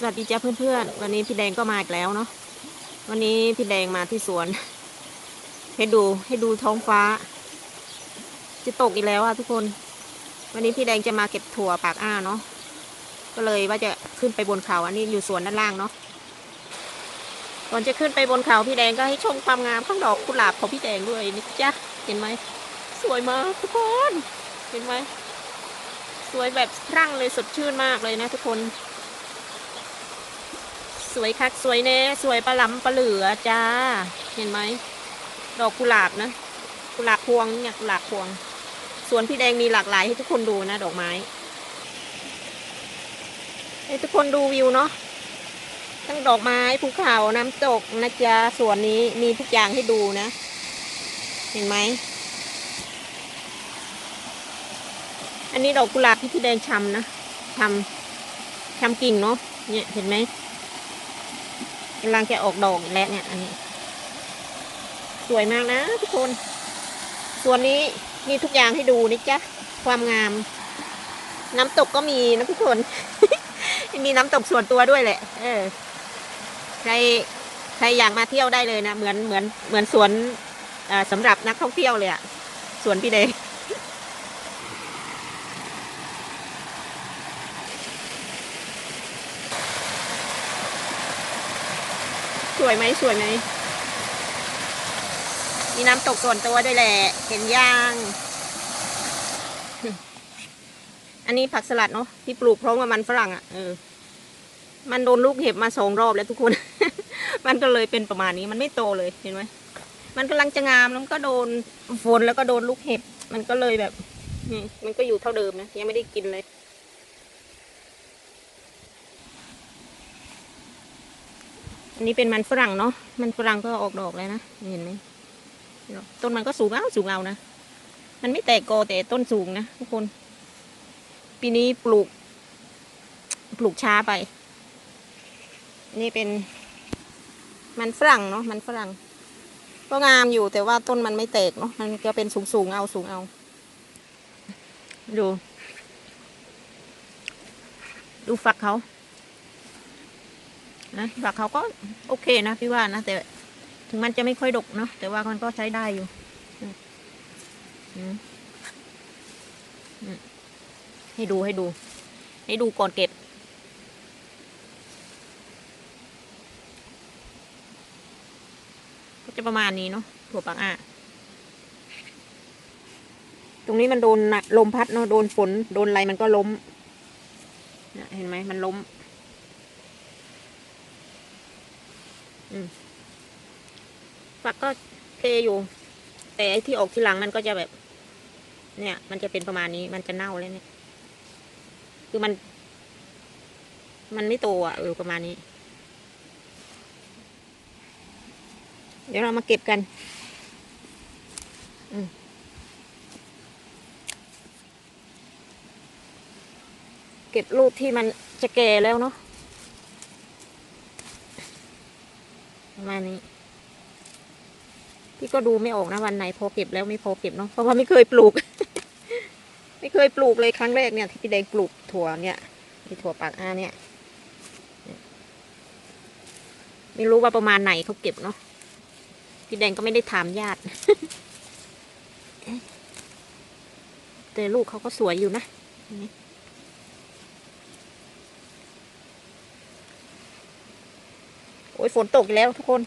สวัสดีจ้าเพื่อนๆ วันนี้พี่แดงก็มาอีกแล้วเนาะวันนี้พี่แดงมาที่สวน ให้ดูให้ดูท้องฟ้า จะตกอีกแล้วอะทุกคน วันนี้พี่แดงจะมาเก็บถั่วปากอ้าเนาะก็เลยว่าจะขึ้นไปบนเขาอันนี้อยู่สวนด้านล่างเนาะก่อนจะขึ้นไปบนเขาพี่แดงก็ให้ชมความงามข้างดอกกุหลาบของพี่แดงด้วยนี่จ้ะเห็นไหมสวยมากทุกคน เห็นไหมสวยแบบพรั่งเลยสดชื่นมากเลยนะทุกคน สวยคักสวยแน่สวยประหลำประเหลือจ้า เห็นไหมดอกกุหลาบนะกุหลาบพวงเนี่ยกุหลาบพวงสวนพี่แดงมีหลากหลายให้ทุกคนดูนะ ดอกไม้ให้ทุกคนดูวิวเนาะทั้งดอกไม้ภูเขาน้ำตกนะจ๊ะสวนนี้มีทุกอย่างให้ดูนะ เห็นไหมอันนี้ดอกกุหลาบที่พี่แดงชำนะชำชำกิ่งเนาะเนี่ยเห็นไหม กำลังจะออกดอกอีกแล้วเนี่ย อันนี้ สวยมากนะทุกคน ส่วนนี้มีทุกอย่างให้ดูนะจ๊ะความงาม น้ำตกก็มีนะทุกคน มีน้ำตกส่วนตัวด้วยแหละ เออ ใครใครอยากมาเที่ยวได้เลยนะ เหมือนเหมือนเหมือนสวนสำหรับนักท่องเที่ยวเลยอะสวนพี่เดง สวยไหมสวยไหมมีน้ำตกส่วนตัวด้วยแหละเห็นย่าง อันนี้ผักสลัดเนาะที่ปลูกพร้อมกับมันฝรั่งอะ่ะเออ มันโดนลูกเห็บมาสองรอบแล้วทุกคน มันก็เลยเป็นประมาณนี้ มันไม่โตเลยเห็นไหมมันกำลังจะงามแล้วก็โดนฝนแล้วก็โดนลูกเห็บ มันก็เลยแบบมันก็อยู่เท่าเดิมนะยังไม่ได้กินเลย อันนี้เป็นมันฝรั่งเนาะ มันฝรั่งก็ออกดอกแล้วนะ เห็นไหมต้นมันก็สูงเอาสูงเอานะ มันไม่แตกกอแต่ต้นสูงนะทุกคน ปีนี้ปลูก ปลูกช้าไป นี่เป็น มันฝรั่งเนาะ มันฝรั่ง ก็งามอยู่แต่ว่าต้นมันไม่แตกเนาะ มันก็เป็นสูงสูงเอาสูงเอา ดู ดูฝักเขา นะฝักเขาก็โอเคนะพี่ว่านะแต่ถึงมันจะไม่ค่อยดกเนาะแต่ว่ามันก็ใช้ได้อยู่ให้ดูให้ดู ให้ดูก่อนเก็บ ก็จะประมาณนี้เนาะถั่วปักอะตรงนี้มันโดนน่ะลมพัดเนาะโดนฝน โดนอะไรมันก็ล้มเห็นไหมมันล้ม ฝักก็เทอยู่ แต่ไอ้ที่ออกทีหลังมันก็จะแบบ เนี่ย มันจะเป็นประมาณนี้ มันจะเน่าแล้วเนี่ย คือมัน มันไม่โตอะเออประมาณนี้ เดี๋ยวเรามาเก็บกัน อืมเก็บลูกที่มันจะแก่แล้วเนาะ ประมาณนี้ พี่ก็ดูไม่ออกนะวันไหนพอเก็บแล้วไม่พอเก็บเนาะเพราะว่าไม่เคยปลูก ไม่เคยปลูกเลยครั้งแรกเนี่ย ที่พี่แดงปลูกถั่วเนี่ยที่ถั่วปากอาเนี่ย ไม่รู้ว่าประมาณไหนเขาเก็บเนาะพี่แดงก็ไม่ได้ถามญาติแต่ลูกเขาก็สวยอยู่นะ โอ้ยฝนตกแล้วทุกคน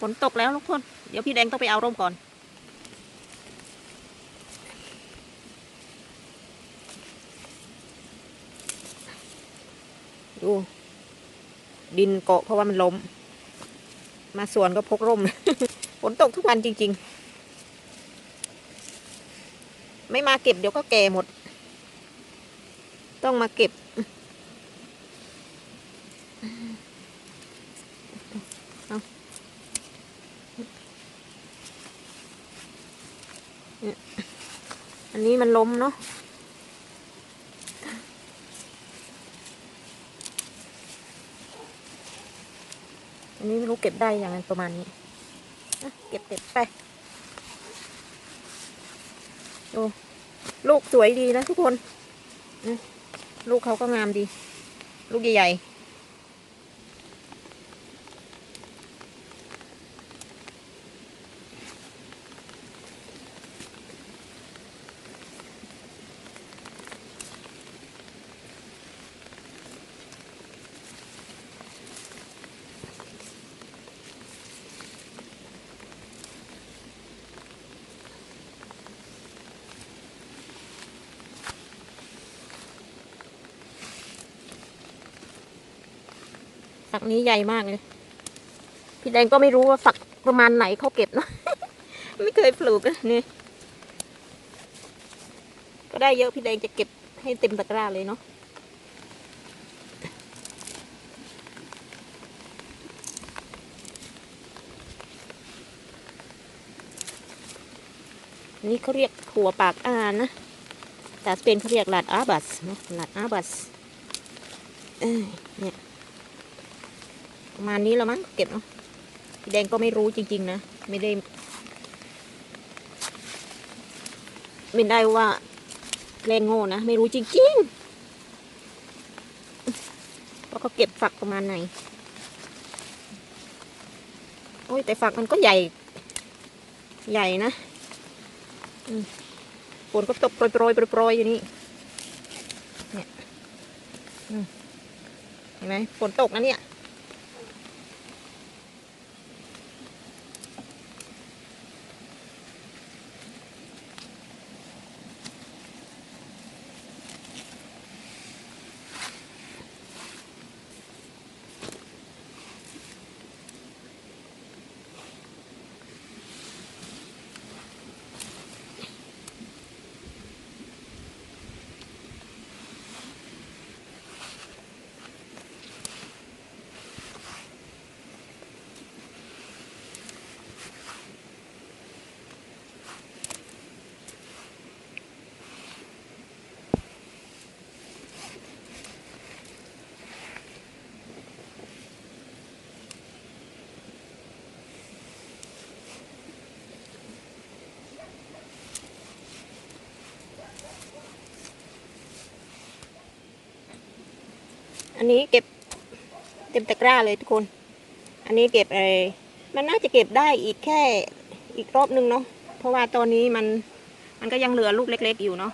ฝนตกแล้วทุกคน เดี๋ยวพี่แดงต้องไปเอาร่มก่อน ดู ดินเกาะเพราะว่ามันล้ม มาสวนก็พกร่ม ฝนตกทุกวันจริง ๆ ไม่มาเก็บเดี๋ยวก็แก่หมด ต้องมาเก็บ อันนี้มันล้มเนาะอันนี้ไม่รู้เก็บได้อย่างไรประมาณนี้ เก็บเก็บไปโอ้ลูกสวยดีนะทุกคนอืม ลูกเขาก็งามดี ลูกใหญ่ๆ ฝักนี้ใหญ่มากเลย พี่แดงก็ไม่รู้ว่าฝักประมาณไหนเขาเก็บเนะไม่เคยปลูกนะนี่ก็ได้เยอะพี่แดงจะเก็บให้เต็มตะกร้าเลยเนาะนี่เขาเรียกถั่วปากอ่านนะ แต่สเปนเขาเรียกลาดอาบัสเนาะลาดอาบัส เอ้ยเนี่ย ประมาณนี้แล้วมั้งเก็บเนาะพี่แดงก็ไม่รู้จริง ๆ นะ ไม่ได้ ไม่ได้ว่าแรงโง่นะ ไม่รู้จริงๆว่าเขาเก็บฝักประมาณไหน โอ้ยแต่ฝักมันก็ใหญ่ ใหญ่นะฝนก็ตกโปรยโปรยโปรยอยู่นี่เนี่ยเห็นไหมฝนตกนะเนี่ย นนี้เก็บเต็มตะกร้าเลยทุกคน อันนี้เก็บไอ้มันน่าจะเก็บได้อีกแค่อีกรอบนึงเนาะ เพราะว่าตอนนี้มันมันก็ยังเหลือลูกเล็ก ๆ อยู่เนาะ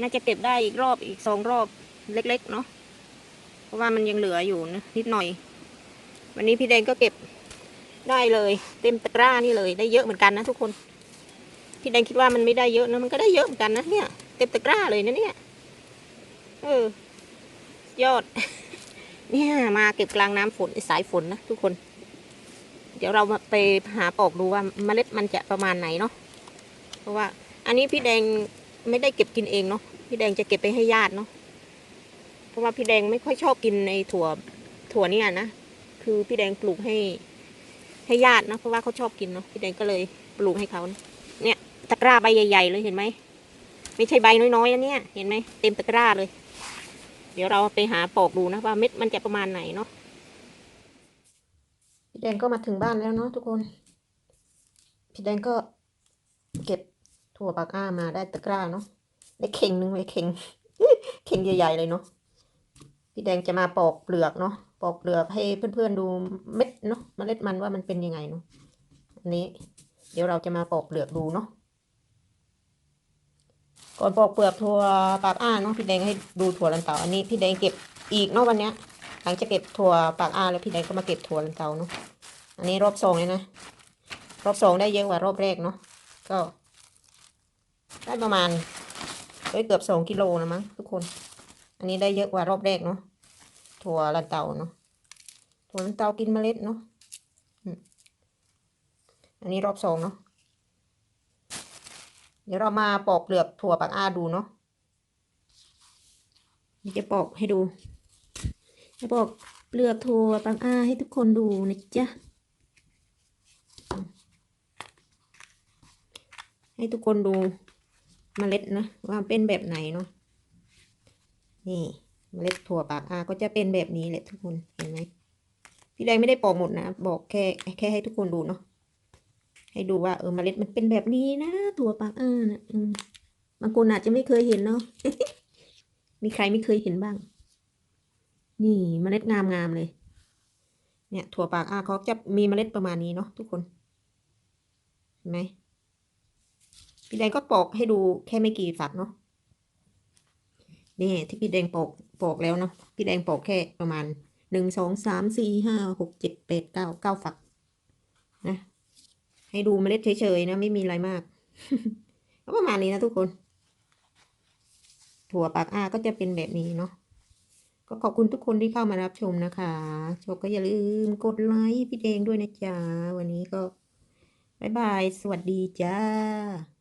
น่าจะเก็บได้อีกรอบอีกสองรอบเล็ก ๆ เนาะ เพราะว่ามันยังเหลืออยู่นะนิดหน่อย วันนี้พี่แดงก็เก็บได้เลย เต็มตะกร้านี่เลยได้เยอะเหมือนกันนะทุกคน พี่แดงคิดว่ามันไม่ได้เยอะนะมันก็ได้เยอะเหมือนกันนะเนี่ย เต็มตะกร้าเลยนะเนี่ย เออ ยอด เนี่ยมาเก็บกลางน้ำฝนสายฝนนะทุกคน เดี๋ยวเราไปหาปอกดูว่าเมล็ดมันจะประมาณไหนเนาะ เพราะว่า อันนี้พี่แดงไม่ได้เก็บกินเองเนาะ พี่แดงจะเก็บไปให้ญาติเนาะ เพราะว่าพี่แดงไม่ค่อยชอบกินในถั่วถั่วเนี่ยนะ คือพี่แดงปลูกให้ให้ญาตินะ เพราะว่าเขาชอบกินเนาะ พี่แดงก็เลยปลูกให้เขานะเนี่ยตะกร้าใบใหญ่ ๆ เลยเห็นไหม ไม่ใช่ใบน้อยๆนะเนี่ย เห็นไหมเต็มตะกร้าเลย ดี๋ยวเราไปหาปอกดูนะว่าเม็ดมันจะประมาณไหนเนาะพี่แดงก็มาถึงบ้านแล้วเนาะทุกคน พี่แดงก็เก็บถั่วปากอ้ามาได้ตะกร้าเนาะได้เข่งหนึ่งเลยเข่งเข่งใหญ่ ๆ เลยเนาะพี่แดงจะมาปอกเปลือกเนาะปอกเปลือกให้เพื่อนๆดูเม็ดเนาะเมล็ดมันว่ามันเป็นยังไงเนาะอันนี้ เดี๋ยวเราจะมาปอกเปลือกดูเนาะ ก่อนปอกเปลือกถั่วปากอ้าเนาะพี่แดงให้ดูถั่วลันเตาอันนี้พี่แดงเก็บอีกเนาะวันเนี้ย หลังจากเก็บถั่วปากอ้าแล้วพี่แดงก็มาเก็บถั่วลันเตาเนาะอันนี้รอบสองเลยนะรอบสองได้เยอะกว่ารอบแรกเนาะก็ ได้ประมาณได้เกือบสองกิโลนะมั้งทุกคน อันนี้ได้เยอะกว่ารอบแรกเนาะถั่วลันเตาเนาะถั่วลันเตากินเมล็ดเนาะอันนี้รอบสองเนาะ เดี๋ยวเรามาปอกเปลือกถั่วปากอาดูเนาะนี่จะปอกให้ดูจะปอกเปลือกถั่วปากอาให้ทุกคนดูนะจ๊ะให้ทุกคนดูเมล็ดนะว่าเป็นแบบไหนเนาะนี่เมล็ดถั่วปากอาก็จะเป็นแบบนี้แหละทุกคนเห็นไหมพี่แดงไม่ได้ปอกหมดนะ บอกแค่แค่ให้ทุกคนดูเนาะ ให้ดูว่าเออเมล็ดมันเป็นแบบนี้นะ ตัวปากอ้านะอืมบางคนอาจจะไม่เคยเห็นเนาะมีใครไม่เคยเห็นบ้าง นี่เมล็ดงามๆเลย เนี่ย ถั่วปากอ้าเขาจะมีเมล็ดประมาณนี้เนาะทุกคนเห็นไหมพี่แดงก็ปอกให้ดูแค่ไม่กี่ฝักเนาะนี่ที่พี่แดงปอกปอกแล้วเนาะพี่แดงปอกแค่ประมาณหนึ่งสองสามสี่ห้าหกเจ็ดแปดเก้าเก้าฝักนะ ให้ดูเมล็ดเฉยๆนะไม่มีอะไรมากก็ประมาณนี้นะทุกคน ถั่วปากอ้าก็จะเป็นแบบนี้เนาะก็ขอบคุณทุกคนที่เข้ามารับชมนะคะชมก็อย่าลืมกดไลค์พี่แดงด้วยนะจ๊ะ วันนี้ก็บ๊ายบาย สวัสดีจ้า